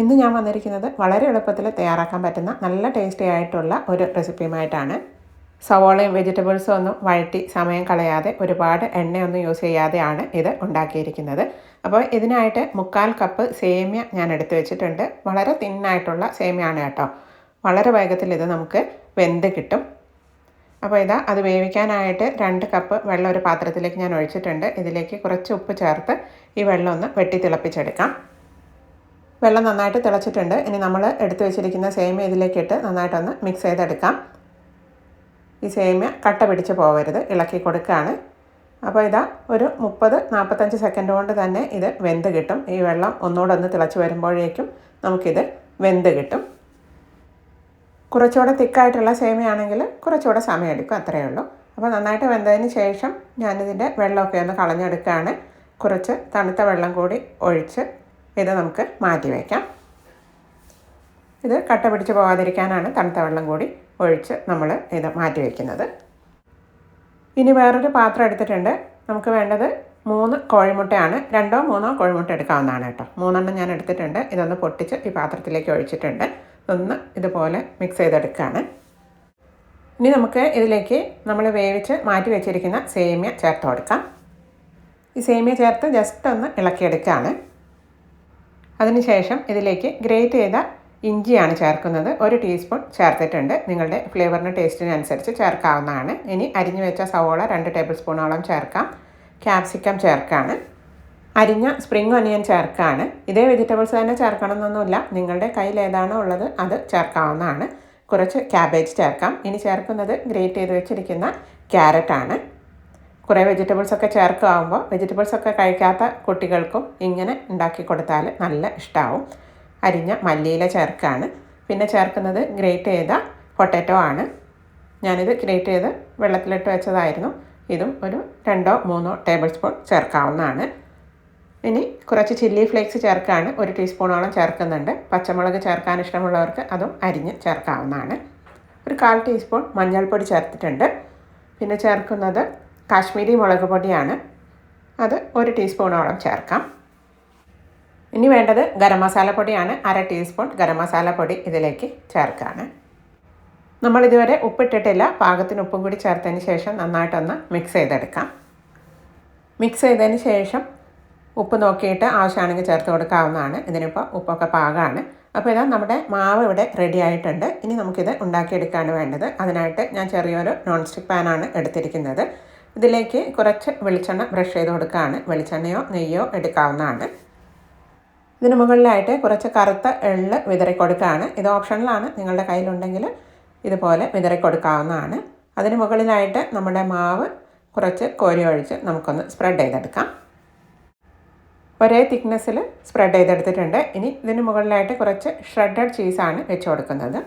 ഇന്ന് ഞാൻ വന്നിരിക്കുന്നത് വളരെ എളുപ്പത്തിൽ തയ്യാറാക്കാൻ പറ്റുന്ന നല്ല ടേസ്റ്റി ആയിട്ടുള്ള ഒരു റെസിപ്പിയുമായിട്ടാണ് സവോളയും വെജിറ്റബിൾസും ഒന്നും വഴറ്റി സമയം കളയാതെ ഒരുപാട് എണ്ണയൊന്നും യൂസ് ചെയ്യാതെയാണ് ഇത് ഉണ്ടാക്കിയിരിക്കുന്നത്. അപ്പോൾ ഇതിനായിട്ട് മുക്കാൽ കപ്പ് സേമിയ ഞാൻ എടുത്തു വെച്ചിട്ടുണ്ട്. വളരെ തിന്നായിട്ടുള്ള സേമിയാണ് കേട്ടോ. വളരെ വേഗത്തിൽ ഇത് നമുക്ക് വെന്ത് കിട്ടും. അപ്പോൾ ഇതാ അത് വേവിക്കാനായിട്ട് രണ്ട് കപ്പ് വെള്ളം ഒരു പാത്രത്തിലേക്ക് ഞാൻ ഒഴിച്ചിട്ടുണ്ട്. ഇതിലേക്ക് കുറച്ച് ഉപ്പ് ചേർത്ത് ഈ വെള്ളം ഒന്ന് വെട്ടി തിളപ്പിച്ചെടുക്കാം. വെള്ളം നന്നായിട്ട് തിളച്ചിട്ടുണ്ട്. ഇനി നമ്മൾ എടുത്തു വെച്ചിരിക്കുന്ന സേമിയ ഇതിലേക്ക് ഇട്ട് നന്നായിട്ടൊന്ന് മിക്സ് ചെയ്തെടുക്കാം. ഈ സേമിയ കട്ട പിടിച്ച് പോകരുത് ഇളക്കി കൊടുക്കുകയാണ്. അപ്പോൾ ഇതാ ഒരു മുപ്പത് നാൽപ്പത്തഞ്ച് സെക്കൻഡ് കൊണ്ട് തന്നെ ഇത് വെന്ത് കിട്ടും. ഈ വെള്ളം ഒന്നുകൂടെ ഒന്ന് തിളച്ച് വരുമ്പോഴേക്കും നമുക്കിത് വെന്ത് കിട്ടും. കുറച്ചുകൂടെ തിക്കായിട്ടുള്ള സേമിയാണെങ്കിൽ കുറച്ചുകൂടെ സമയമെടുക്കും അത്രയേ ഉള്ളൂ. അപ്പോൾ നന്നായിട്ട് വെന്തതിന് ശേഷം ഞാനിതിന്റെ വെള്ളമൊക്കെ ഒന്ന് കളഞ്ഞെടുക്കുകയാണ്. കുറച്ച് തണുത്ത വെള്ളം കൂടി ഒഴിച്ച് ഇത് നമുക്ക് മാറ്റി വയ്ക്കാം. ഇത് കട്ട പിടിച്ച് പോകാതിരിക്കാനാണ് തണുത്ത വെള്ളം കൂടി ഒഴിച്ച് നമ്മൾ ഇത് മാറ്റി വയ്ക്കുന്നത്. ഇനി വേറൊരു പാത്രം എടുത്തിട്ടുണ്ട്. നമുക്ക് വേണ്ടത് മൂന്ന് കോഴിമുട്ടയാണ്. രണ്ടോ മൂന്നോ കോഴിമുട്ട എടുക്കാവുന്നതാണ് കേട്ടോ. മൂന്നെണ്ണം ഞാൻ എടുത്തിട്ടുണ്ട്. ഇതൊന്ന് പൊട്ടിച്ച് ഈ പാത്രത്തിലേക്ക് ഒഴിച്ചിട്ടുണ്ട്. ഒന്ന് ഇതുപോലെ മിക്സ് ചെയ്തെടുക്കുകയാണ് ഇനി നമുക്ക് ഇതിലേക്ക് നമ്മൾ വേവിച്ച് മാറ്റി വെച്ചിരിക്കുന്ന സേമിയ ചേർത്ത് കൊടുക്കാം. ഈ സേമിയ ചേർത്ത് ജസ്റ്റ് ഒന്ന് ഇളക്കിയെടുക്കുകയാണ് അതിനുശേഷം ഇതിലേക്ക് ഗ്രേറ്റ് ചെയ്ത ഇഞ്ചിയാണ് ചേർക്കുന്നത്. ഒരു ടീസ്പൂൺ ചേർത്തിട്ടുണ്ട്. നിങ്ങളുടെ ഫ്ലേവറിന് ടേസ്റ്റിനനുസരിച്ച് ചേർക്കാവുന്നതാണ്. ഇനി അരിഞ്ഞു വെച്ച സവോള രണ്ട് ടേബിൾ സ്പൂണോളം ചേർക്കാം. ക്യാപ്സിക്കം ചേർക്കാണ്. അരിഞ്ഞ സ്പ്രിംഗ് ഒനിയൻ ചേർക്കാണ്. ഇതേ വെജിറ്റബിൾസ് തന്നെ ചേർക്കണമെന്നൊന്നുമില്ല. നിങ്ങളുടെ കയ്യിൽ ഏതാണോ ഉള്ളത് അത് ചേർക്കാവുന്നതാണ്. കുറച്ച് ക്യാബേജ് ചേർക്കാം. ഇനി ചേർക്കുന്നത് ഗ്രേറ്റ് ചെയ്ത് വെച്ചിരിക്കുന്ന ക്യാരറ്റാണ്. കുറേ വെജിറ്റബിൾസൊക്കെ വെജിറ്റബിൾസ് ഒക്കെ കഴിക്കാത്ത കുട്ടികൾക്കും ഇങ്ങനെ ഉണ്ടാക്കി കൊടുത്താൽ നല്ല ഇഷ്ടമാവും അരിഞ്ഞ മല്ലിയില ചേർക്കാണ്. പിന്നെ ചേർക്കുന്നത് ഗ്രേറ്റ് ചെയ്ത പൊട്ടാറ്റോ ആണ്. ഞാനിത് ഗ്രേറ്റ് ചെയ്ത് വെള്ളത്തിലിട്ട് വെച്ചതായിരുന്നു. ഇതും ഒരു രണ്ടോ മൂന്നോ ടേബിൾ സ്പൂൺ ചേർക്കാവുന്നതാണ്. ഇനി കുറച്ച് ചില്ലി ഫ്ലേക്സ് ചേർക്കാണ്. ഒരു ടീസ്പൂണോളം ചേർക്കുന്നുണ്ട്. പച്ചമുളക് ചേർക്കാൻ ഇഷ്ടമുള്ളവർക്ക് അതും അരിഞ്ഞ് ചേർക്കാവുന്നതാണ്. ഒരു കാൽ ടീസ്പൂൺ മഞ്ഞൾപ്പൊടി ചേർത്തിട്ടുണ്ട്. പിന്നെ ചേർക്കുന്നത് കാശ്മീരി മുളക് പൊടിയാണ്. അത് ഒരു ടീസ്പൂണോളം ചേർക്കാം. ഇനി വേണ്ടത് ഗരം മസാല പൊടിയാണ്. അര ടീസ്പൂൺ ഗരം മസാല പൊടി ഇതിലേക്ക് ചേർക്കുകയാണ് നമ്മളിതുവരെ ഉപ്പിട്ടിട്ടില്ല. പാകത്തിന് ഉപ്പും കൂടി ചേർത്തതിന് ശേഷം നന്നായിട്ടൊന്ന് മിക്സ് ചെയ്തെടുക്കാം. മിക്സ് ചെയ്തതിന് ശേഷം ഉപ്പ് നോക്കിയിട്ട് ആവശ്യമാണെങ്കിൽ ചേർത്ത് കൊടുക്കാവുന്നതാണ്. ഇതിനിപ്പോൾ ഉപ്പൊക്കെ പാകമാണ് അപ്പോൾ ഇതാ നമ്മുടെ മാവ് ഇവിടെ റെഡി ആയിട്ടുണ്ട്. ഇനി നമുക്കിത് ഉണ്ടാക്കിയെടുക്കുകയാണ് വേണ്ടത്. അതിനായിട്ട് ഞാൻ ചെറിയൊരു നോൺ സ്റ്റിക്ക് പാനാണ് എടുത്തിരിക്കുന്നത്. ഇതിലേക്ക് കുറച്ച് വെളിച്ചെണ്ണ ബ്രഷ് ചെയ്ത് കൊടുക്കുകയാണ്. വെളിച്ചെണ്ണയോ നെയ്യോ എടുക്കാവുന്നതാണ്. ഇതിന് മുകളിലായിട്ട് കുറച്ച് കറുത്ത എള്ള് വിതറി കൊടുക്കുകയാണ്. ഇത് ഓപ്ഷണലാണ്. നിങ്ങളുടെ കയ്യിലുണ്ടെങ്കിൽ ഇതുപോലെ വിതറി കൊടുക്കാവുന്നതാണ്. അതിന് മുകളിലായിട്ട് നമ്മുടെ മാവ് കുറച്ച് കോരി ഒഴിച്ച് നമുക്കൊന്ന് സ്പ്രെഡ് ചെയ്തെടുക്കാം. ഒരേ തിക്നെസ്സിൽ സ്പ്രെഡ് ചെയ്തെടുത്തിട്ടുണ്ട്. ഇനി ഇതിന് മുകളിലായിട്ട് കുറച്ച് ഷ്രെഡഡ് ചീസാണ് വെച്ച് കൊടുക്കുന്നത്.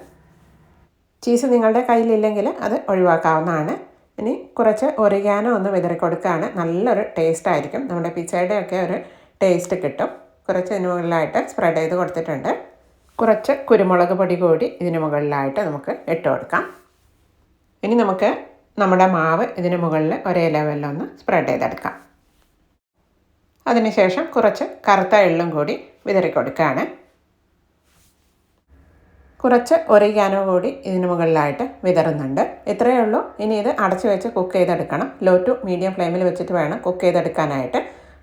ചീസ് നിങ്ങളുടെ കയ്യിലില്ലെങ്കിൽ അത് ഒഴിവാക്കാവുന്നതാണ്. ഇനി കുറച്ച് ഒറിഗാനോ ഒന്ന് വിതറി കൊടുക്കുകയാണ് നല്ലൊരു ടേസ്റ്റ് ആയിരിക്കും. നമ്മുടെ പിച്ചയുടെ ഒക്കെ ഒരു ടേസ്റ്റ് കിട്ടും. കുറച്ച് ഇതിന് മുകളിലായിട്ട് സ്പ്രെഡ് ചെയ്ത് കൊടുത്തിട്ടുണ്ട്. കുറച്ച് കുരുമുളക് പൊടി കൂടി ഇതിന് മുകളിലായിട്ട് നമുക്ക് ഇട്ട് കൊടുക്കാം. ഇനി നമുക്ക് നമ്മുടെ മാവ് ഇതിന് മുകളിൽ ഒരേ ലെവലിലൊന്ന് സ്പ്രെഡ് ചെയ്തെടുക്കാം. അതിനുശേഷം കുറച്ച് കറുത്ത എള്ളും കൂടി വിതറി കൊടുക്കുകയാണ് കുറച്ച് ഒരയ്ക്കാനോ കൂടി ഇതിന് മുകളിലായിട്ട് വിതറുന്നുണ്ട്. ഇത്രയേ ഉള്ളൂ. ഇനി ഇത് അടച്ചു വെച്ച് കുക്ക് ചെയ്തെടുക്കണം. ലോ ടു മീഡിയം ഫ്ലെയിമിൽ വെച്ചിട്ട് വേണം കുക്ക് ചെയ്തെടുക്കാനായിട്ട്.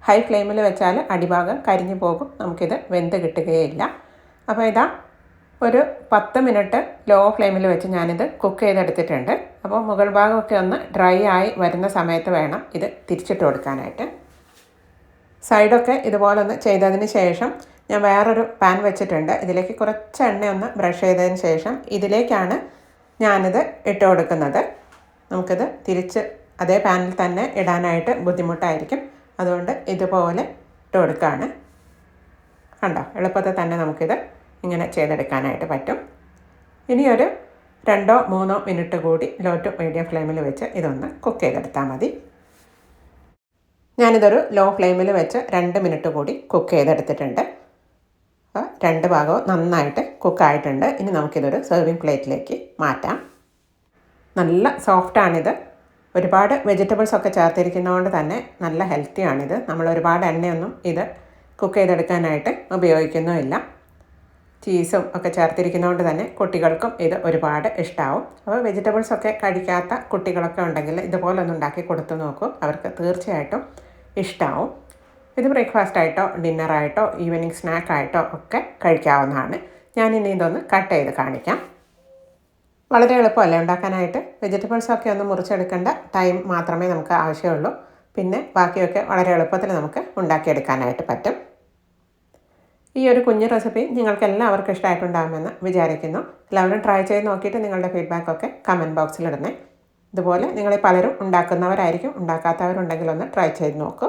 ഹൈ ഫ്ലെയിമിൽ വെച്ചാൽ അടിഭാഗം കരിഞ്ഞു പോകും. നമുക്കിത് വെന്ത് കിട്ടുകയില്ല. അപ്പോൾ ഇതാ ഒരു പത്ത് മിനിറ്റ് ലോ ഫ്ലെയിമിൽ വെച്ച് ഞാനിത് കുക്ക് ചെയ്തെടുത്തിട്ടുണ്ട്. അപ്പോൾ മുകൾ ഭാഗമൊക്കെ ഒന്ന് ഡ്രൈ ആയി വരുന്ന സമയത്ത് വേണം ഇത് തിരിച്ചിട്ട് കൊടുക്കാനായിട്ട്. സൈഡൊക്കെ ഇതുപോലെ ഒന്ന് ചെയ്തതിന് ശേഷം ഞാൻ വേറൊരു പാൻ വെച്ചിട്ടുണ്ട്. ഇതിലേക്ക് കുറച്ച് എണ്ണ ഒന്ന് ബ്രഷ് ചെയ്തതിന് ശേഷം ഇതിലേക്കാണ് ഞാനിത് ഇട്ട് കൊടുക്കുന്നത്. നമുക്കിത് തിരിച്ച് അതേ പാനിൽ തന്നെ ഇടാനായിട്ട് ബുദ്ധിമുട്ടായിരിക്കും. അതുകൊണ്ട് ഇതുപോലെ ഇട്ട് കൊടുക്കുകയാണ് കണ്ടോ? എളുപ്പത്തിൽ തന്നെ നമുക്കിത് ഇങ്ങനെ ചെയ്തെടുക്കാനായിട്ട് പറ്റും. ഇനിയൊരു രണ്ടോ മൂന്നോ മിനിറ്റ് കൂടി ലോ ടു മീഡിയം ഫ്ലെയിമിൽ വെച്ച് ഇതൊന്ന് കുക്ക് ചെയ്തെടുത്താൽ മതി. ഞാനിതൊരു ലോ ഫ്ലെയിമിൽ വെച്ച് രണ്ട് മിനിറ്റ് കൂടി കുക്ക് ചെയ്തെടുത്തിട്ടുണ്ട്. രണ്ട് ഭാഗവും നന്നായിട്ട് കുക്കായിട്ടുണ്ട്. ഇനി നമുക്കിതൊരു സെർവിങ് പ്ലേറ്റിലേക്ക് മാറ്റാം. നല്ല സോഫ്റ്റാണിത് ഒരുപാട് വെജിറ്റബിൾസ് ഒക്കെ ചേർത്തിരിക്കുന്നതുകൊണ്ട് തന്നെ നല്ല ഹെൽത്തിയാണിത് നമ്മൾ ഒരുപാട് എണ്ണയൊന്നും ഇത് കുക്ക് ചെയ്തെടുക്കാനായിട്ട് ഉപയോഗിക്കുന്നുമില്ല. ചീസും ഒക്കെ ചേർത്തിരിക്കുന്നതുകൊണ്ട് തന്നെ കുട്ടികൾക്കും ഇത് ഒരുപാട് ഇഷ്ടമാവും അപ്പോൾ വെജിറ്റബിൾസ് ഒക്കെ കഴിക്കാത്ത കുട്ടികളൊക്കെ ഉണ്ടെങ്കിൽ ഇതുപോലെ ഒന്ന് ഉണ്ടാക്കി കൊടുത്തു നോക്കും. അവർക്ക് തീർച്ചയായിട്ടും ഇഷ്ടമാവും ഇത് ബ്രേക്ക്ഫാസ്റ്റ് ആയിട്ടോ ഡിന്നറായിട്ടോ ഈവനിങ് സ്നാക്കായിട്ടോ ഒക്കെ കഴിക്കാവുന്നതാണ്. ഇനി ഇതൊന്ന് കട്ട് ചെയ്ത് കാണിക്കാം. വളരെ എളുപ്പമല്ലേ ഉണ്ടാക്കാനായിട്ട്? വെജിറ്റബിൾസൊക്കെ ഒന്ന് മുറിച്ചെടുക്കേണ്ട ടൈം മാത്രമേ നമുക്ക് ആവശ്യമുള്ളൂ. പിന്നെ ബാക്കിയൊക്കെ വളരെ എളുപ്പത്തിൽ നമുക്ക് ഉണ്ടാക്കിയെടുക്കാനായിട്ട് പറ്റും. ഈ ഒരു കുഞ്ഞു റെസിപ്പി നിങ്ങൾക്ക് എല്ലാവർക്കും ഇഷ്ടമായിട്ടുണ്ടാകുമെന്ന് വിചാരിക്കുന്നു. എല്ലാവരും ട്രൈ ചെയ്ത് നോക്കിയിട്ട് നിങ്ങളുടെ ഫീഡ്ബാക്കൊക്കെ കമന്റ് ബോക്സിൽ ഇടണേ. ഇതുപോലെ നിങ്ങളെ പലരും ഉണ്ടാക്കുന്നവരായിരിക്കും ഉണ്ടാക്കാത്തവരുണ്ടെങ്കിൽ ഒന്ന് ട്രൈ ചെയ്ത് നോക്കൂ.